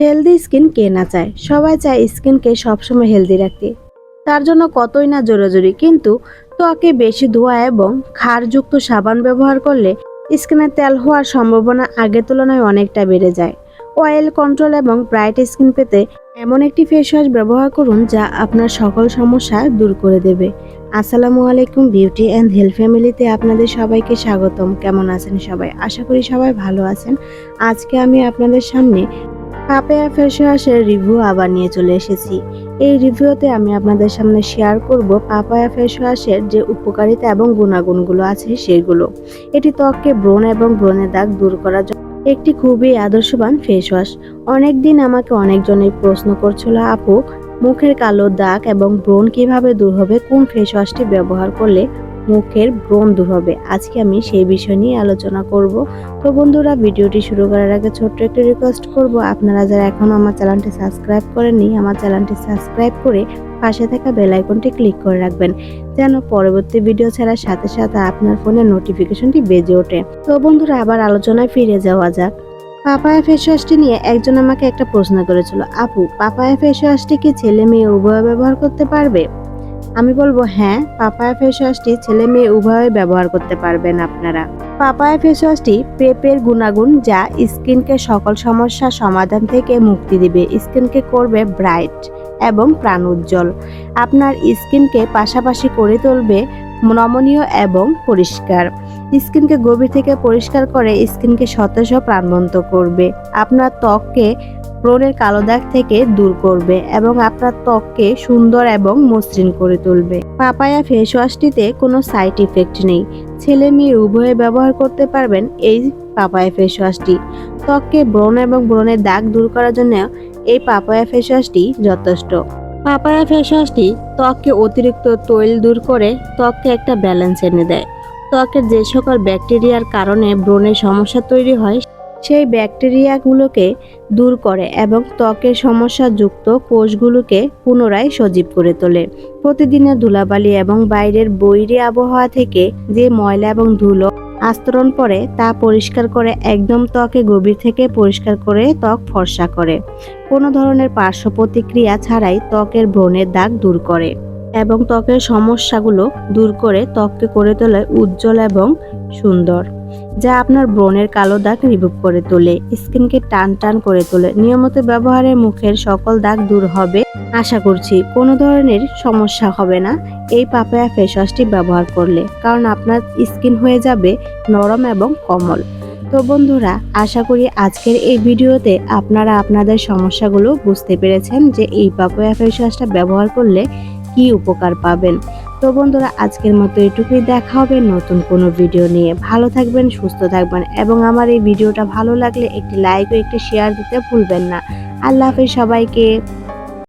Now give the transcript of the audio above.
Healthy skin কে না চায়? সবাই চায় স্কিনকে সবসময় হেলদি রাখতে। তার জন্য কতই না জোরাজুরি, কিন্তু ত্বকে বেশি ধোয়া এবং ক্ষারযুক্ত সাবান ব্যবহার করলে স্কিনে তেল হওয়ার সম্ভাবনা আগের তুলনায় অনেকটা বেড়ে যায়। অয়েল কন্ট্রোল এবং ব্রাইট স্কিন পেতে এমন একটি ফেস ওয়াশ ব্যবহার করুন যা আপনার সকল সমস্যা দূর করে দেবে। আসসালামু আলাইকুম বিউটি অ্যান্ড হেলথ ফ্যামিলিতে আপনাদের সবাইকে স্বাগতম। কেমন আছেন সবাই? আশা করি সবাই ভালো আছেন। আজকে আমি আপনাদের সামনে পাপেয়া ফেস ওয়াশের রিভিউ আবার নিয়ে চলে এসেছি। এই রিভিউতে আমি আপনাদের সামনে শেয়ার করব পাপায়া ফেস ওয়াশের যে উপকারিতা এবং গুণাগুণগুলো আছে সেগুলো। এটি ত্বককে ব্রণ এবং ব্রণের দাগ দূর করার জন্য একটি খুবই আদর্শবান ফেস ওয়াশ অনেকদিন আমাকে অনেকজনই প্রশ্ন করছিল, আপু, মুখের কালো দাগ এবং ব্রণ কীভাবে দূর হবে? কোন ফেস ওয়াশটি ব্যবহার করলে মুখের ব্রণ দূর হবে। আজকে আমি সেই বিষয় নিয়ে আলোচনা করব। তো বন্ধুরা, ভিডিওটি শুরু করার আগে ছোট্ট একটি রিকোয়েস্ট করব। আপনারা যারা এখনও আমার চ্যানেলটি সাবস্ক্রাইব করেননি, আমার চ্যানেলটি সাবস্ক্রাইব করে পাশে থাকা বেল আইকনটি ক্লিক করে রাখবেন, যেন পরবর্তী ভিডিও ছাড়ার সাথে সাথে আপনার ফোনের নোটিফিকেশনটি বেজে ওঠে। তো বন্ধুরা, আবার আলোচনায় ফিরে যাওয়া যাক। পাপায়া ফেস ওয়াশটি নিয়ে একজন আমাকে একটা প্রশ্ন করেছিল, আপু, পাপায়া ফেস ওয়াশটি কি ছেলে মেয়ে উভয় ব্যবহার করতে পারবে? আমি বলব হ্যাঁ পাপায়া ফেস ওয়াশটি ছেলে মেয়ে উভয়ে ব্যবহার করতে পারবেন আপনারা। পাপায়া ফেস ওয়াশটি পেপের গুণাগুণ যা স্কিনকে সকল সমস্যা সমাধান থেকে মুক্তি দিবে। স্কিনকে করবে ব্রাইট এবং প্রাণ উজ্জ্বল। আপনার স্কিনকে পাশাপাশি করে তুলবে নমনীয় এবং পরিষ্কার। স্কিনকে গভীর থেকে পরিষ্কার করে স্কিনকে সতেজ প্রাণবন্ত করবে। আপনার ত্বককে ব্রণের কালো দাগ থেকে দূর করবে এবং আপনার ত্বককে সুন্দর এবং মসৃণ করে তুলবে। পাপায়া ফেস ওয়াশটিতে কোনো সাইড ইফেক্ট নেই। ছেলে মেয়ে উভয়ে ব্যবহার করতে পারবেন এই পাপায়া ফেস ওয়াশটি ত্বককে ব্রণ এবং ব্রণের দাগ দূর করার জন্য এই পাপায়া ফেস ওয়াশটি যথেষ্ট। পাপায়া ফেস ওয়াশটি ত্বককে অতিরিক্ত তৈল দূর করে ত্বককে একটা ব্যালেন্স এনে দেয়। ত্বকের যে সকল ব্যাকটেরিয়ার কারণে ব্রণের সমস্যা তৈরি হয়, সেই ব্যাকটেরিয়াগুলোকে দূর করে এবং ত্বকের সমস্যাযুক্ত কোষগুলোকে পুনরায় সজীব করে তোলে। প্রতিদিনের ধুলাবালি এবং বাইরের বৈরী আবহাওয়া থেকে যে ময়লা এবং ধুলো আস্তরণ পরে তা পরিষ্কার করে একদম ত্বকে গভীর থেকে পরিষ্কার করে ত্বক ফর্সা করে। কোনো ধরনের পার্শ্ব প্রতিক্রিয়া ছাড়াই ত্বকের ব্রণের দাগ দূর করে এবং ত্বকের সমস্যাগুলো দূর করে ত্বককে করে তোলে উজ্জ্বল এবং সুন্দর, যা আপনার ব্রণের কালো দাগ রিমুভ করে তোলে, স্কিনকে টান টান করে তোলে। নিয়মিত ব্যবহারে মুখের সকল দাগ দূর হবে, আশা করছি। কোনো ধরনের সমস্যা হবে না। এই পাপায়া ফেস ওয়াশটি ব্যবহার করলে, কারণ আপনার স্কিন হয়ে যাবে নরম এবং কোমল। তো বন্ধুরা, আশা করি আজকের এই ভিডিওতে আপনারা আপনাদের সমস্যাগুলো বুঝতে পেরেছেন যে এই পাপায়া ফেস ওয়াশটা ব্যবহার করলে কি উপকার পাবেন। তো বন্ধুরা, আজকের মতো এটুকুই দেখা হবে নতুন কোনো ভিডিও নিয়ে। ভালো থাকবেন, সুস্থ থাকবেন এবং আমার এই ভিডিওটা ভালো লাগলে একটি লাইক ও একটি শেয়ার দিতে ভুলবেন না। আল্লাহ হাফেজ সবাইকে।